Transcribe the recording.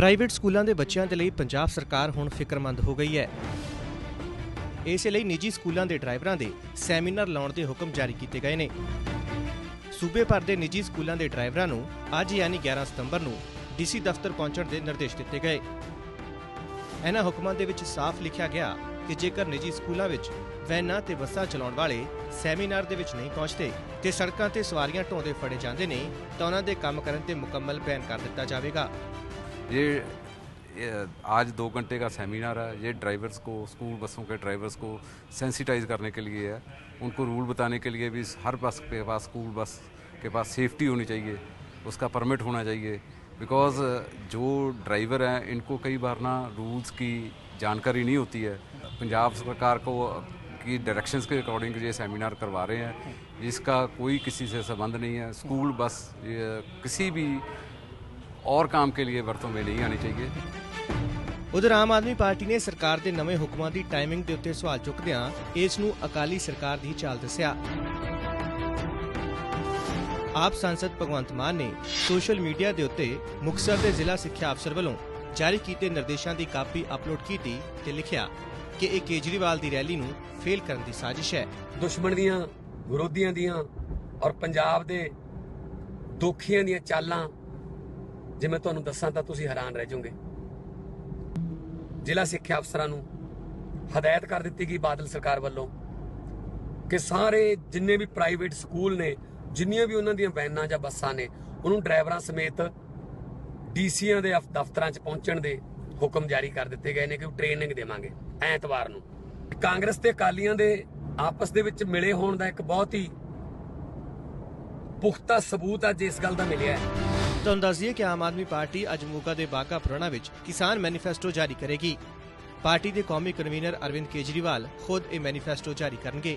Private ਸਕੂਲਾਂ ਦੇ ਬੱਚਿਆਂ ਦੇ ਲਈ ਪੰਜਾਬ ਸਰਕਾਰ ਹੁਣ ਫਿਕਰਮੰਦ ਹੋ ਗਈ ਹੈ। ਇਸੇ ਲਈ ਨਿੱਜੀ ਸਕੂਲਾਂ ਦੇ ਡਰਾਈਵਰਾਂ ਦੇ ਸੈਮੀਨਾਰ ਲਾਉਣ ਦੇ ਹੁਕਮ ਜਾਰੀ ਕੀਤੇ ਗਏ ਨੇ। ਸੂਬੇ ਭਰ ਦੇ ਨਿੱਜੀ ਸਕੂਲਾਂ ਦੇ ਡਰਾਈਵਰਾਂ ਨੂੰ ਅੱਜ ਯਾਨੀ 11 ਸਤੰਬਰ ਨੂੰ ਡੀਸੀ ਦਫ਼ਤਰ ਪਹੁੰਚਣ ਦੇ ਨਿਰਦੇਸ਼ ਦਿੱਤੇ ਗਏ। ਇਹਨਾਂ ਹੁਕਮਾਂ ਦੇ ਵਿੱਚ ਸਾਫ਼ ਲਿਖਿਆ ਗਿਆ ਕਿ ਜੇਕਰ ਨਿੱਜੀ ਸਕੂਲਾਂ ਵਿੱਚ ਵੈਨਾਂ ਤੇ ਬੱਸਾਂ ਚਲਾਉਣ ਵਾਲੇ ਸੈਮੀਨਾਰ ਦੇ ਵਿੱਚ ਨਹੀਂ ਪਹੁੰਚਦੇ ਤੇ ਸੜਕਾਂ ਤੇ ਸਵਾਰੀਆਂ ਢੋਂਦੇ ਫੜੇ ਜਾਂਦੇ ਨੇ, ਤਾਂ ਉਹਨਾਂ ਦੇ ਕੰਮ ਕਰਨ ਤੇ ਮੁਕੰਮਲ ਬੈਨ ਕਰ ਦਿੱਤਾ ਜਾਵੇਗਾ। ये ये आज दो घंटे का सेमिनार है। ये ड्राइवर्स को स्कूल बसों के ड्राइवर्स को सेंसिटाइज करने के लिए है। उनको रूल बताने के लिए भी हर बस के पास स्कूल बस के पास सेफ्टी होनी चाहिए। उसका परमिट होना चाहिए। बिकॉज़ जो ड्राइवर हैं, इनको कई बार ना रूल्स की जानकारी नहीं होती है। पंजाब सरकार को, की डायरेक्शंस के अकॉर्डिंग ये सेमिनार करवा रहे हैं। इसका कोई किसी से संबंध नहीं है। स्कूल बस किसी भी और काम के लिए वरतों में नहीं आनी चाहिए ਉਧਰ ਆਮ ਆਦਮੀ ਪਾਰਟੀ ਨੇ ਸਰਕਾਰ ਦੇ ਨਵੇਂ ਹੁਕਮਾਂ ਦੀ ਟਾਈਮਿੰਗ ਦੇ ਉੱਤੇ ਸਵਾਲ ਚੁੱਕਦਿਆਂ ਇਸ ਨੂੰ ਅਕਾਲੀ ਸਰਕਾਰ ਦੀ ਚਾਲ ਦੱਸਿਆ ਆਪ ਸੰਸਦ ਭਗਵੰਤ ਮਾਨ ਨੇ ਸੋਸ਼ਲ ਮੀਡੀਆ ਦੇ ਉੱਤੇ ਮੁਕਤਸਰ ਦੇ ਜ਼ਿਲ੍ਹਾ ਸਿੱਖਿਆ ਅਫਸਰ ਵੱਲੋਂ ਜਾਰੀ ਕੀਤੇ ਨਿਰਦੇਸ਼ਾਂ ਦੀ ਕਾਪੀ ਅਪਲੋਡ ਕੀਤੀ ਤੇ ਲਿਖਿਆ ਕਿ ਇਹ ਕੇਜਰੀਵਾਲ ਦੀ ਰੈਲੀ ਨੂੰ ਫੇਲ ਕਰਨ ਦੀ ਸਾਜ਼ਿਸ਼ ਹੈ ਦੁਸ਼ਮਣ ਦੀਆਂ ਵਿਰੋਧੀਆਂ ਦੀਆਂ ਔਰ ਪੰਜਾਬ ਦੇ ਦੋਖੀਆਂ ਦੀਆਂ ਚਾਲਾਂ ਜੇ ਮੈਂ ਤੁਹਾਨੂੰ ਦੱਸਾਂ ਤਾਂ ਤੁਸੀਂ ਹੈਰਾਨ ਰਹਿ ਜਾਓਗੇ। ਜ਼ਿਲ੍ਹਾ ਸਿੱਖਿਆ ਅਫਸਰਾਂ ਨੂੰ ਹਦਾਇਤ ਕਰ ਦਿੱਤੀ ਗਈ ਬਾਦਲ ਸਰਕਾਰ ਵੱਲੋਂ ਕਿ ਸਾਰੇ ਜਿੰਨੇ ਵੀ ਪ੍ਰਾਈਵੇਟ ਸਕੂਲ ਨੇ, ਜਿੰਨੀਆਂ ਵੀ ਉਹਨਾਂ ਦੀਆਂ ਵੈਨਾਂ ਜਾਂ ਬੱਸਾਂ ਨੇ, ਉਹਨੂੰ ਡਰਾਈਵਰਾਂ ਸਮੇਤ ਡੀਸੀਆਂ ਦੇ ਦਫ਼ਤਰਾਂ 'ਚ ਪਹੁੰਚਣ ਦੇ ਹੁਕਮ ਜਾਰੀ ਕਰ ਦਿੱਤੇ ਗਏ ਨੇ ਕਿ ਉਹ ਟ੍ਰੇਨਿੰਗ ਦੇਵਾਂਗੇ ਐਤਵਾਰ ਨੂੰ। ਕਾਂਗਰਸ ਤੇ ਅਕਾਲੀਆਂ ਦੇ ਆਪਸ ਦੇ ਵਿੱਚ ਮਿਲੇ ਹੋਣ ਦਾ ਇੱਕ ਬਹੁਤ ਹੀ ਪੁਖਤਾ ਸਬੂਤ ਅੱਜ ਇਸ ਗੱਲ ਦਾ ਮਿਲਿਆ ਹੈ। ਤੁਹਾਨੂੰ ਦੱਸ ਦਈਏ ਕਿ ਆਮ ਆਦਮੀ ਪਾਰਟੀ ਅੱਜ ਮੋਗਾ ਦੇ ਬਾਗਾ ਪੁਰਾਣਾ ਵਿੱਚ ਕਿਸਾਨ ਮੈਨੀਫੈਸਟੋ ਜਾਰੀ ਕਰੇਗੀ। ਪਾਰਟੀ ਦੇ ਕੌਮੀ ਕਨਵੀਨਰ ਅਰਵਿੰਦ ਕੇਜਰੀਵਾਲ ਖੁਦ ਇਹ ਮੈਨੀਫੈਸਟੋ ਜਾਰੀ ਕਰਨਗੇ।